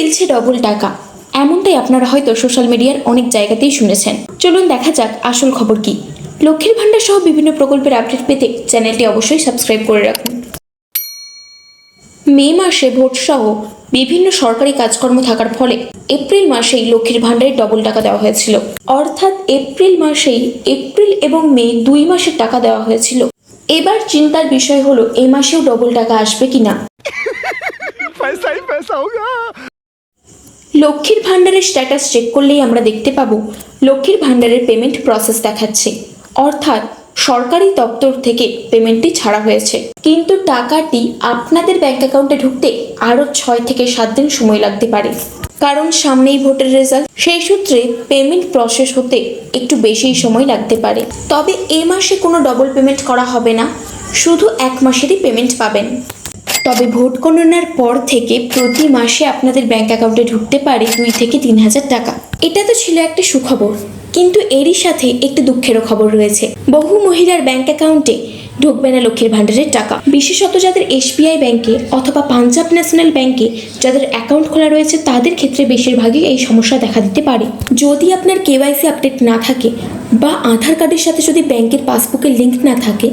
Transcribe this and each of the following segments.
মিলছে ডবল টাকা। এমনটাই আপনারা হয়তো সোশ্যাল মিডিয়ার অনেক জায়গাতেই শুনেছেন। চলুন দেখা যাক আসল খবর কি। লক্ষ্মীর ভাণ্ডার সহ বিভিন্ন প্রকল্পের আপডেট পেতে চ্যানেলটি অবশ্যই সাবস্ক্রাইব করে রাখুন। মে মাসে ভোট সহ বিভিন্ন সরকারি কাজকর্ম থাকার ফলে এপ্রিল মাসেই লক্ষ্মীর ভাণ্ডারে ডবল টাকা দেওয়া হয়েছিল। অর্থাৎ এপ্রিল মাসেই এপ্রিল এবং মে দুই মাসের টাকা দেওয়া হয়েছিল। এবার চিন্তার বিষয় হলো, এ মাসেও ডবল টাকা আসবে কিনা? লক্ষ্মীর ভাণ্ডারের স্ট্যাটাস চেক করলেই আমরা দেখতে পাবো লক্ষ্মীর ভাণ্ডারের পেমেন্ট প্রসেস দেখাচ্ছে। অর্থাৎ সরকারি দপ্তর থেকে পেমেন্টটি ছাড়া হয়েছে। কিন্তু টাকাটি আপনাদের ব্যাংক অ্যাকাউন্টে ঢুকতে আরও ছয় থেকে সাত দিন সময় লাগতে পারে। কারণ সামনেই ভোটের রেজাল্ট সেই সূত্রে পেমেন্ট প্রসেস হতে একটু বেশিই সময় লাগতে পারে। তবে এ মাসে কোনো ডবল পেমেন্ট করা হবে না। শুধু এক মাসেরই পেমেন্ট পাবেন। তবে ভোট গণনার পর থেকে প্রতি মাসে আপনাদের ব্যাঙ্ক অ্যাকাউন্টে ঢুকতে পারে দুই থেকে তিন হাজার টাকা। এটা তো ছিল একটা সুখবর। কিন্তু এরই সাথে একটি দুঃখেরও খবর রয়েছে। বহু মহিলার ব্যাঙ্ক অ্যাকাউন্টে ঢুকবে না লক্ষ্মীর ভাণ্ডারের টাকা। বিশেষত যাদের এসবিআই ব্যাংকে অথবা পাঞ্জাব ন্যাশনাল ব্যাংকে যাদের অ্যাকাউন্ট খোলা রয়েছে, তাদের ক্ষেত্রে বেশিরভাগই এই সমস্যা দেখা দিতে পারে। যদি আপনার কেওয়াইসি আপডেট না থাকে বা আধার কার্ডের সাথে যদি ব্যাংকের পাসবুকের লিঙ্ক না থাকে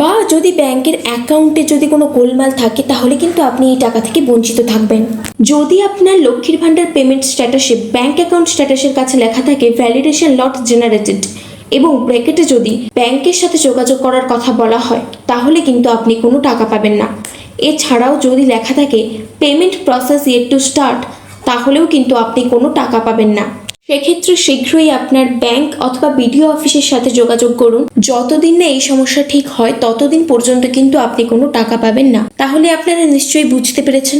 বা যদি ব্যাংকের অ্যাকাউন্টে যদি কোনো গোলমাল থাকে, তাহলে কিন্তু আপনি এই টাকা থেকে বঞ্চিত থাকবেন। যদি আপনার লক্ষ্মীর ভাণ্ডার পেমেন্ট স্ট্যাটাসে, ব্যাংক অ্যাকাউন্ট স্ট্যাটাসের কাছে লেখা থাকে, ভ্যালিডেশন লট জেনারেটেড। এবং ব্র্যাকেটে যদি ব্যাংকের সাথে যোগাযোগ করার কথা বলা হয় তাহলে কিন্তু আপনি কোনো টাকা পাবেন না। এছাড়াও যদি লেখা থাকে payment process yet to start তাহলেও কিন্তু আপনি কোনো টাকা পাবেন না। সেক্ষেত্রে শীঘ্রই আপনার ব্যাংক অথবা বিডিও অফিসের সাথে যোগাযোগ করুন। যতদিন না এই সমস্যা ঠিক হয় ততদিন পর্যন্ত কিন্তু আপনি কোনো টাকা পাবেন না। তাহলে আপনারা নিশ্চয়ই বুঝতে পেরেছেন।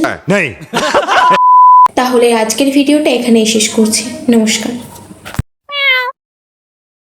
তাহলে আজকের ভিডিওটা এখানেই শেষ করছি। নমস্কার।